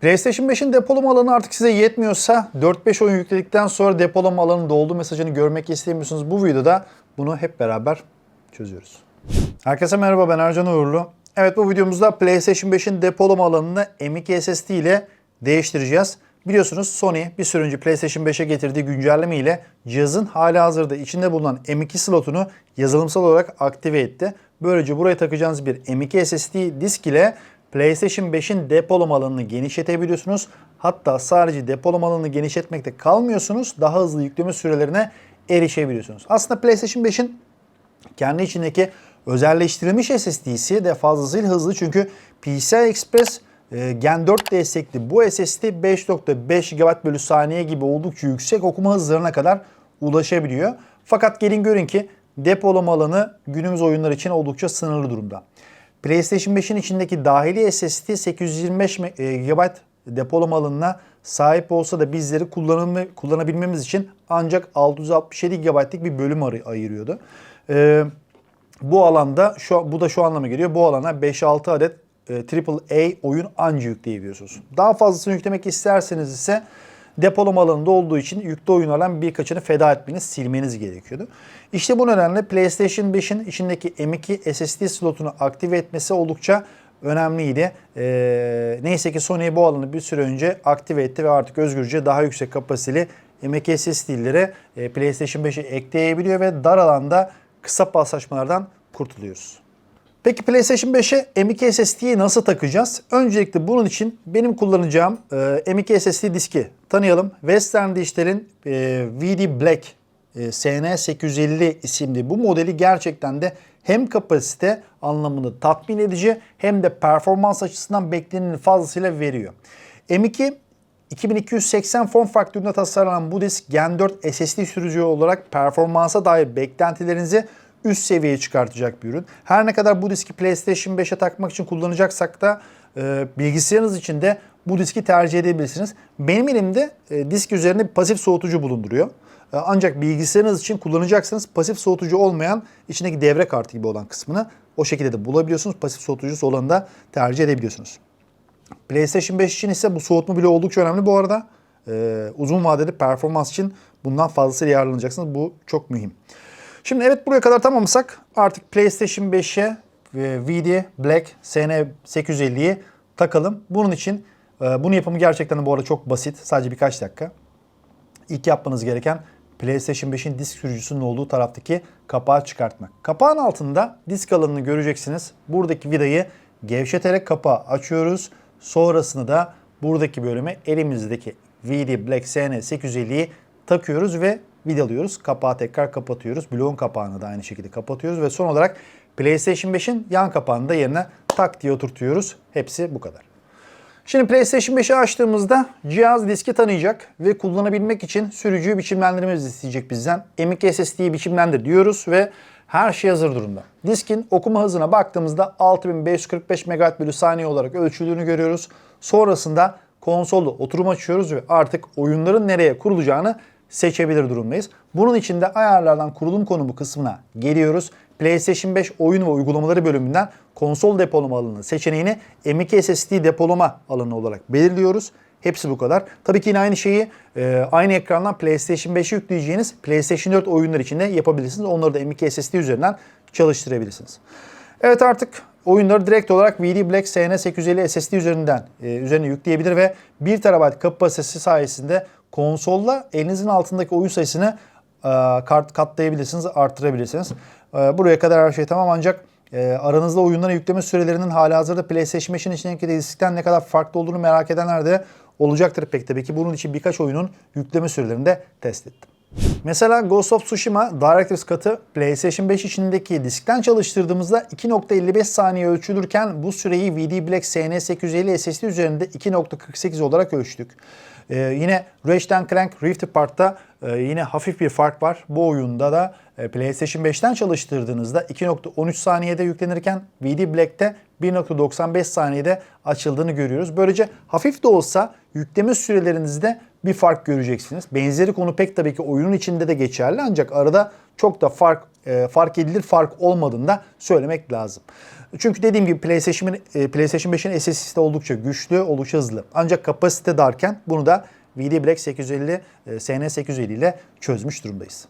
PlayStation 5'in depolama alanı artık size yetmiyorsa 4-5 oyun yükledikten sonra depolama alanı doldu mesajını görmek istemiyorsunuz. Bu videoda bunu hep beraber çözüyoruz. Herkese merhaba ben Ercan Uğurlu. Evet bu videomuzda PlayStation 5'in depolama alanını M.2 SSD ile değiştireceğiz. Biliyorsunuz Sony bir süre önce PlayStation 5'e getirdiği güncelleme ile cihazın hali hazırda içinde bulunan M.2 slotunu yazılımsal olarak aktive etti. Böylece buraya takacağınız bir M.2 SSD disk ile PlayStation 5'in depolama alanını genişletebiliyorsunuz. Hatta sadece depolama alanını genişletmekte kalmıyorsunuz. Daha hızlı yükleme sürelerine erişebiliyorsunuz. Aslında PlayStation 5'in kendi içindeki özelleştirilmiş SSD'si de fazlasıyla hızlı çünkü PCI Express e, Gen 4 destekli bu SSD 5.5 GB bölü saniye gibi oldukça yüksek okuma hızlarına kadar ulaşabiliyor. Fakat gelin görün ki depolama alanı günümüz oyunlar için oldukça sınırlı durumda. PlayStation 5'in içindeki dahili SSD 825 me- e, GB depolama alanına sahip olsa da bizleri kullanabilmemiz için ancak 667 GB'lik bir bölüm ayı- ayırıyordu. Ee, bu alanda şu bu da şu anlama geliyor. Bu alana 5-6 adet e, AAA oyun anca yükleyebiliyorsunuz. Daha fazlasını yüklemek isterseniz ise depolama alanında olduğu için yüklü oyunlardan birkaçını feda etmeniz, silmeniz gerekiyordu. İşte bu nedenle PlayStation 5'in içindeki M.2 SSD slotunu aktive etmesi oldukça önemliydi. Ee, neyse ki Sony bu alanı bir süre önce aktive etti ve artık özgürce daha yüksek kapasiteli M.2 SSD'leri e, PlayStation 5'e ekleyebiliyor ve dar alanda kısa paslaşmalardan kurtuluyoruz. Peki PlayStation 5'e M.2 SSD'yi nasıl takacağız? Öncelikle bunun için benim kullanacağım e, M.2 SSD diski tanıyalım. Western Digital'in e, VD Black e, SN850 isimli bu modeli gerçekten de hem kapasite anlamında tatmin edici hem de performans açısından beklenenin fazlasıyla veriyor. M2 2280 form faktöründe tasarlanan bu disk Gen 4 SSD sürücü olarak performansa dair beklentilerinizi üst seviyeye çıkartacak bir ürün. Her ne kadar bu diski PlayStation 5'e takmak için kullanacaksak da e, bilgisayarınız için de bu diski tercih edebilirsiniz. Benim elimde e, disk üzerinde bir pasif soğutucu bulunduruyor. E, Ancak bilgisayarınız için kullanacaksanız pasif soğutucu olmayan içindeki devre kartı gibi olan kısmını o şekilde de bulabiliyorsunuz. Pasif soğutucusu olanı da tercih edebiliyorsunuz. PlayStation 5 için ise bu soğutma bile oldukça önemli bu arada. Ee, uzun vadeli performans için bundan fazlasıyla yararlanacaksınız. Bu çok mühim. Şimdi evet buraya kadar tamamsak artık PlayStation 5'e e, VD Black SN850'yi takalım. Bunun için e, bunu yapımı gerçekten bu arada çok basit. Sadece birkaç dakika. İlk yapmanız gereken PlayStation 5'in disk sürücüsünün olduğu taraftaki kapağı çıkartmak. Kapağın altında disk alanını göreceksiniz. Buradaki vidayı gevşeterek kapağı açıyoruz. Sonrasında da buradaki bölüme elimizdeki VD Black SN850'yi takıyoruz ve vidalıyoruz. Kapağı tekrar kapatıyoruz. Bloğun kapağını da aynı şekilde kapatıyoruz ve son olarak PlayStation 5'in yan kapağını da yerine tak diye oturtuyoruz. Hepsi bu kadar. Şimdi PlayStation 5'i açtığımızda cihaz diski tanıyacak ve kullanabilmek için sürücüyü biçimlendirmemizi isteyecek bizden. M.2 SSD'yi biçimlendir diyoruz ve her şey hazır durumda. Diskin okuma hızına baktığımızda 6545 MB bölü saniye olarak ölçüldüğünü görüyoruz. Sonrasında konsolda oturum açıyoruz ve artık oyunların nereye kurulacağını seçebilir durumdayız. Bunun için de ayarlardan kurulum konumu kısmına geliyoruz. PlayStation 5 oyun ve uygulamaları bölümünden konsol depolama alanı seçeneğini M.2 SSD depolama alanı olarak belirliyoruz. Hepsi bu kadar. Tabii ki yine aynı şeyi e, aynı ekrandan PlayStation 5'e yükleyeceğiniz PlayStation 4 oyunlar için de yapabilirsiniz. Onları da M.2 SSD üzerinden çalıştırabilirsiniz. Evet artık oyunları direkt olarak VD Black SN850 SSD üzerinden e, üzerine yükleyebilir ve 1 TB kapasitesi sayesinde konsolla elinizin altındaki oyun sayısını e, kart katlayabilirsiniz, arttırabilirsiniz. E, buraya kadar her şey tamam ancak e, aranızda oyunlara yükleme sürelerinin halihazırda PlayStation 5'in içindeki diskten ne kadar farklı olduğunu merak edenler de olacaktır pek tabii ki. Bunun için birkaç oyunun yükleme sürelerini de test ettim. Mesela Ghost of Tsushima Director's Cut'ı PlayStation 5 içindeki diskten çalıştırdığımızda 2.55 saniye ölçülürken bu süreyi VD Black SN850 SSD üzerinde 2.48 olarak ölçtük. Ee, yine Ratchet Clank Rift Apart'ta e, yine hafif bir fark var. Bu oyunda da e, PlayStation 5'ten çalıştırdığınızda 2.13 saniyede yüklenirken VD Black'te 1.95 saniyede açıldığını görüyoruz. Böylece hafif de olsa yükleme sürelerinizde bir fark göreceksiniz. Benzeri konu pek tabii ki oyunun içinde de geçerli ancak arada çok da fark e, fark edilir fark olmadığını söylemek lazım. Çünkü dediğim gibi PlayStation, e, PlayStation 5'in SSD'si de oldukça güçlü, oldukça hızlı. Ancak kapasite darken bunu da VD Black 850, e, SN850 ile çözmüş durumdayız.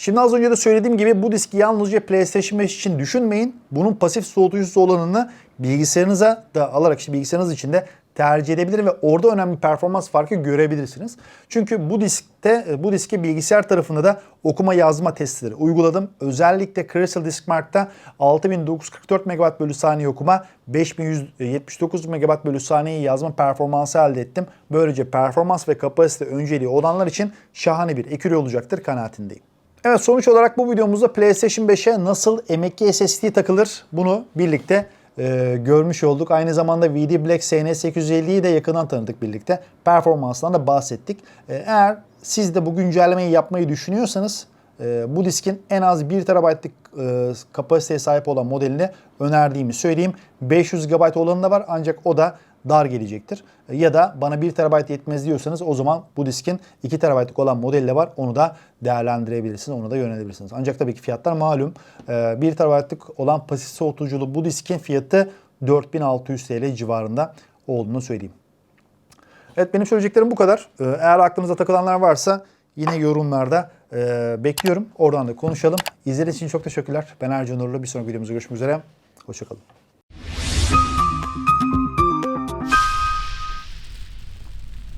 Şimdi az önce de söylediğim gibi bu diski yalnızca PlayStation 5 için düşünmeyin. Bunun pasif soğutucusu olanını bilgisayarınıza da alarak işte bilgisayarınız içinde tercih edebilir ve orada önemli performans farkı görebilirsiniz. Çünkü bu diskte e, bu diski bilgisayar tarafında da okuma yazma testleri uyguladım. Özellikle Crystal Disk Mark'ta 6944 MB bölü saniye okuma, 5179 MB bölü saniye yazma performansı elde ettim. Böylece performans ve kapasite önceliği olanlar için şahane bir ekürü olacaktır kanaatindeyim. Evet sonuç olarak bu videomuzda PlayStation 5'e nasıl M.2 SSD takılır bunu birlikte e, görmüş olduk. Aynı zamanda VD Black SN850'yi de yakından tanıdık birlikte. Performansından da bahsettik. E, eğer siz de bu güncellemeyi yapmayı düşünüyorsanız e, bu diskin en az 1 TB'lık e, kapasiteye sahip olan modelini önerdiğimi söyleyeyim. 500 GB olanı da var ancak o da dar gelecektir. E, Ya da bana 1 TB yetmez diyorsanız o zaman bu diskin 2 TB'lık olan modeli de var. Onu da değerlendirebilirsiniz. Onu da yönelebilirsiniz. Ancak tabii ki fiyatlar malum. E, 1 TB'lık olan pasif soğutuculu bu diskin fiyatı 4600 TL civarında olduğunu söyleyeyim. Evet benim söyleyeceklerim bu kadar. Ee, Eğer aklınıza takılanlar varsa yine yorumlarda e, bekliyorum. Oradan da konuşalım. İzlediğiniz için çok teşekkürler. Ben Ercan Uğurlu. Bir sonraki videomuzda görüşmek üzere. Hoşçakalın.